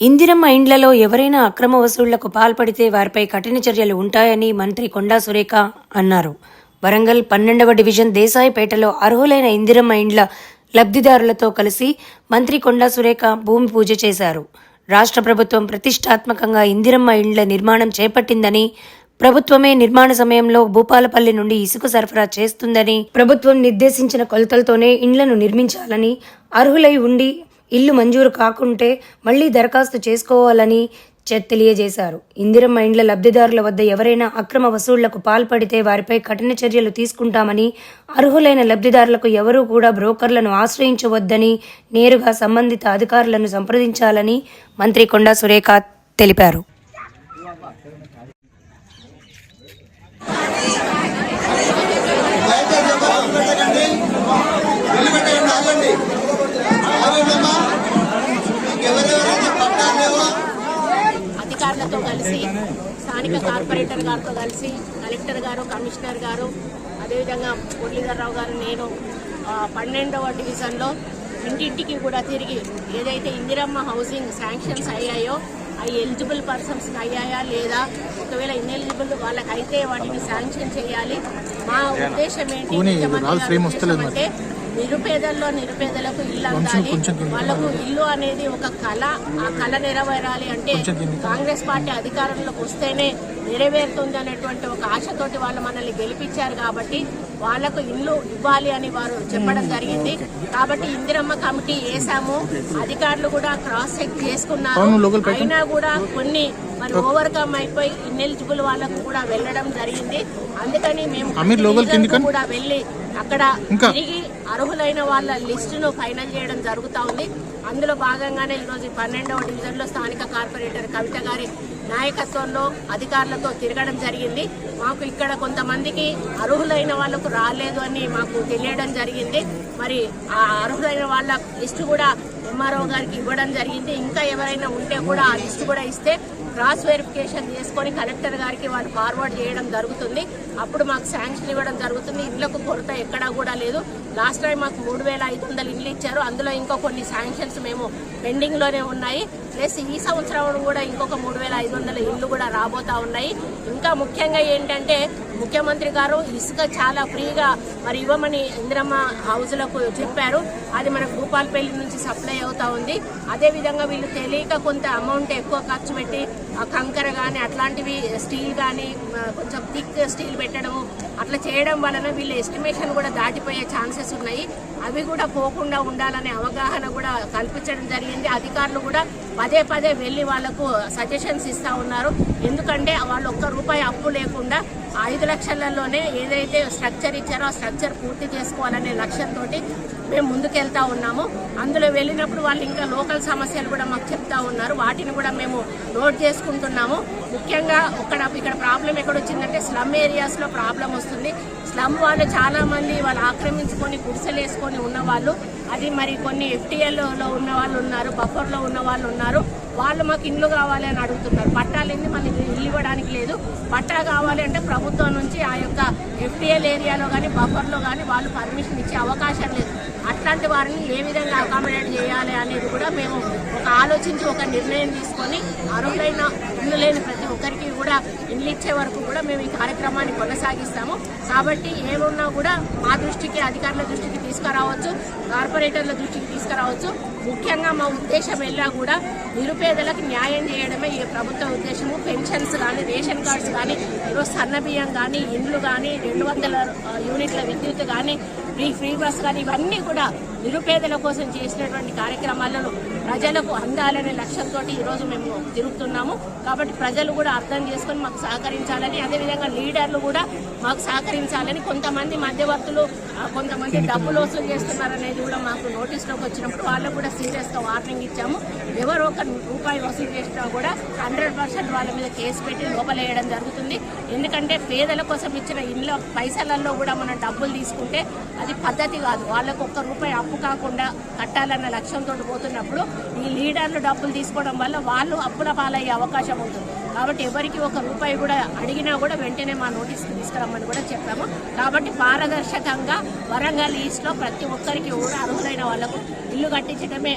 ఇందిరమ్మ ఇండ్లలో ఎవరైనా అక్రమ వసూళ్ళకు పాల్పడితే వారిపై కఠిన చర్యలు ఉంటాయని మంత్రి కొండా సురేఖ అన్నారు. వరంగల్ పన్నెండవ డివిజన్ దేశాయిపేటలో అర్హులైన ఇందిరమ్మ ఇండ్ల లబ్ధిదారులతో కలిసి మంత్రి కొండా సురేఖ భూమి పూజ చేశారు. రాష్ట్ర ప్రభుత్వం ప్రతిష్టాత్మకంగా ఇందిరమ్మ ఇండ్ల నిర్మాణం చేపట్టిందని ప్రభుత్వమే నిర్మాణ సమయంలో భూపాలపల్లి నుండి ఇసుక సరఫరా చేస్తుందని ప్రభుత్వం నిర్దేశించిన కొలతలతోనే ఇండ్లను నిర్మించాలని అర్హులై ఉండి ఇల్లు మంజూరు కాకుంటే మళ్ళీ దరఖాస్తు చేసుకోవాలని చె- తెలియజేశారు. ఇందిరమ్మ ఇండ్ల లబ్ధిదారుల వద్ద ఎవరైనా అక్రమ వసూళ్ళకు పాల్పడితే వారిపై కఠిన చర్యలు తీసుకుంటామని అర్హులైన లబ్ధిదారులకు ఎవరూ కూడా బ్రోకర్లను ఆశ్రయించవద్దని నేరుగా సంబంధిత అధికారులను సంప్రదించాలని మంత్రి కొండా సురేఖ తెలిపారు. స్థానిక కార్పొరేటర్ గారితో కలిసి కలెక్టర్ గారు కమిషనర్ గారు అదేవిధంగా మురళీధరరావు గారు నేను పన్నెండవ డివిజన్లో ఇంటింటికి కూడా తిరిగి ఏదైతే ఇందిరమ్మ హౌసింగ్ శాంక్షన్స్ అయ్యాయో అవి ఎలిజిబుల్ పర్సన్స్ అయ్యాయా లేదా ఒకవేళ ఇన్ఎలిజిబుల్ వాళ్ళకైతే వాటిని శాంక్షన్ చేయాలి. మా ఉద్దేశం ఏంటి? ముఖ్యమంత్రి గారి ఉద్దేశం అంటే నిరుపేదల్లో నిరుపేదలకు ఇల్లు అందాలి. వాళ్ళకు ఇల్లు అనేది ఒక కళ. ఆ కళ నెరవేరాలి అంటే కాంగ్రెస్ పార్టీ అధికారంలోకి వస్తేనే నెరవేరుతుంది అనేటువంటి ఒక ఆశతోటి వాళ్ళు మనల్ని గెలిపించారు కాబట్టి వాళ్ళకు ఇల్లు ఇవ్వాలి అని వారు చెప్పడం జరిగింది. కాబట్టి ఇందిరమ్మ కమిటీ వేసాము అధికారులు కూడా క్రాస్ చెక్ చేసుకున్నారు. అయినా కూడా కొన్ని మరి ఓవర్కమ్ అయిపోయి ఇన్ఎలిజిబుల్ వాళ్ళకు కూడా వెళ్ళడం జరిగింది. అందుకని మేము కూడా వెళ్ళి అక్కడ తిరిగి అర్హులైన వాళ్ళ లిస్టును ఫైనల్ చేయడం జరుగుతూ ఉంది. అందులో భాగంగానే ఈరోజు పన్నెండవ డివిజన్లో స్థానిక కార్పొరేటర్ కవిత గారి నాయకత్వంలో అధికారులతో తిరగడం జరిగింది. మాకు ఇక్కడ కొంతమందికి అర్హులైన వాళ్ళకు రాలేదు అని మాకు తెలియడం జరిగింది. మరి ఆ అర్హులైన వాళ్ళ లిస్టు కూడా ఎంఆర్ఓ గారికి ఇవ్వడం జరిగింది. ఇంకా ఎవరైనా ఉంటే కూడా ఆ లిస్టు కూడా ఇస్తే క్రాస్ వెరిఫికేషన్ చేసుకొని కలెక్టర్ గారికి వాళ్ళు ఫార్వర్డ్ చేయడం జరుగుతుంది. అప్పుడు మాకు శాంక్షన్ ఇవ్వడం జరుగుతుంది. ఇళ్ళకు కొరత ఎక్కడా కూడా లేదు. లాస్ట్ టైం మాకు మూడు వేల ఐదు వందలు ఇల్లు ఇచ్చారు. అందులో ఇంకో కొన్ని శాంక్షన్స్ మేము పెండింగ్లోనే ఉన్నాయి. ప్లస్ ఈ సంవత్సరం కూడా ఇంకొక మూడు వేల ఐదు వందల ఇల్లు కూడా రాబోతా ఉన్నాయి. ఇంకా ముఖ్యంగా ఏంటంటే ముఖ్యమంత్రి గారు ఇసుక చాలా ఫ్రీగా మరి ఇవ్వమని ఇందిరమ్మ హౌస్లకు చెప్పారు. అది మనకు భూపాలపల్లి నుంచి సప్లై అవుతా ఉంది. అదే విధంగా వీళ్ళు తెలియక కొంత అమౌంట్ ఎక్కువ ఖర్చు పెట్టి కంకర కానీ అట్లాంటివి స్టీల్ కానీ కొంచెం థిక్ స్టీల్ పెట్టడము అట్లా చేయడం వలన వీళ్ళ ఎస్టిమేషన్ కూడా దాటిపోయే ఛాన్సెస్ ఉన్నాయి. అవి కూడా పోకుండా ఉండాలనే అవగాహన కూడా కల్పించడం జరిగింది. అధికారులు కూడా పదే పదే వెళ్ళి వాళ్ళకు సజెషన్స్ ఇస్తా ఉన్నారు. ఎందుకంటే వాళ్ళు ఒక్క రూపాయి అప్పు లేకుండా ఐదు లక్షలలోనే ఏదైతే స్ట్రక్చర్ ఇచ్చారో ఆ స్ట్రక్చర్ పూర్తి చేసుకోవాలనే లక్ష్యంతో మేము ముందుకెళ్తా ఉన్నాము. అందులో వెళ్ళినప్పుడు వాళ్ళు ఇంకా లోకల్ సమస్యలు కూడా మాకు చెప్తా ఉన్నారు. వాటిని కూడా మేము నోట్ చేసుకుంటున్నాము. ముఖ్యంగా ఇక్కడ ఇక్కడ ప్రాబ్లం ఎక్కడ వచ్చిందంటే స్లమ్ ఏరియాస్లో ప్రాబ్లం వస్తుంది. స్లమ్ వాళ్ళు చాలా మంది వాళ్ళు ఆక్రమించుకొని గుడిసెలు వేసుకొని ఉన్నవాళ్ళు. అది మరి కొన్ని ఎఫ్టీఎల్లో ఉన్న వాళ్ళు ఉన్నారు బఫర్లో ఉన్న వాళ్ళు ఉన్నారు. వాళ్ళు మాకు ఇల్లు కావాలి అని అడుగుతున్నారు. పట్టాలేంది మళ్ళీ ఇల్లు ఇవ్వడానికి లేదు. పట్టా కావాలి అంటే ప్రభుత్వం నుంచి ఆ యొక్క ఎఫ్టీఎల్ ఏరియాలో కానీ బఫర్లో కానీ వాళ్ళు పర్మిషన్ ఇచ్చే అవకాశం లేదు. అట్లాంటి వారిని ఏ విధంగా అకామిడేట్ చేయాలి అనేది కూడా మేము ఒక ఆలోచించి ఒక నిర్ణయం తీసుకొని అర్హులైన ఇల్లు లేని ప్రతి ఒక్కరికి కూడా ఇల్లు ఇచ్చే వరకు కూడా మేము ఈ కార్యక్రమాన్ని కొనసాగిస్తాము. కాబట్టి ఏమున్నా కూడా మా దృష్టికి అధికారుల దృష్టికి తీసుకురావచ్చు కార్పొరేటర్ల దృష్టికి తీసుకురావచ్చు. ముఖ్యంగా మా ఉద్దేశం వెళ్ళా కూడా నిరుపేదలకు న్యాయం చేయడమే ఈ ప్రభుత్వ ఉద్దేశము. పెన్షన్స్ కానీ రేషన్ కార్డ్స్ కానీ ఈరోజు సన్న బియ్యం కానీ ఇండ్లు కానీ రెండు వందల యూనిట్ల విద్యుత్ కానీ ఫ్రీ ఫ్రీ బస్ కానీ ఇవన్నీ కూడా నిరుపేదల కోసం చేసినటువంటి కార్యక్రమాలను ప్రజలకు అందాలనే లక్ష్యంతో ఈరోజు మేము తిరుగుతున్నాము. కాబట్టి ప్రజలు కూడా అర్థం చేసుకొని మాకు సహకరించాలని అదేవిధంగా లీడర్లు కూడా మాకు సహకరించాలని కొంతమంది మధ్యవర్తులు కొంతమంది డబ్బులు వసూలు చేస్తున్నారనేది కూడా మాకు నోటీస్లోకి వచ్చినప్పుడు వాళ్ళకు కూడా సీరియస్గా వార్నింగ్ ఇచ్చాము. ఎవరో ఒక రూపాయి వసూలు చేసినా కూడా హండ్రెడ్ పర్సెంట్ వాళ్ళ మీద కేసు పెట్టి లోపలేయడం జరుగుతుంది. ఎందుకంటే పేదల కోసం ఇచ్చిన ఇళ్ళ పైసలలో కూడా మనం డబ్బులు తీసుకుంటే అది పద్ధతి కాదు. వాళ్ళకు ఒక్క రూపాయి అప్పు కాకుండా కట్టాలన్న లక్ష్యంతో పోతున్నప్పుడు ఈ లీడర్లు డబ్బులు తీసుకోవడం వల్ల వాళ్ళు అప్పుల పాలయ్యే అవకాశం ఉంటుంది. కాబట్టి ఎవరికి ఒక రూపాయి కూడా అడిగినా కూడా వెంటనే మా నోటీస్కి తీసుకురమ్మని కూడా చెప్పాము. కాబట్టి పారదర్శకంగా వరంగల్ ఈస్ట్లో ప్రతి ఒక్కరికి కూడా అర్హులైన వాళ్ళకు ఇల్లు కట్టించడమే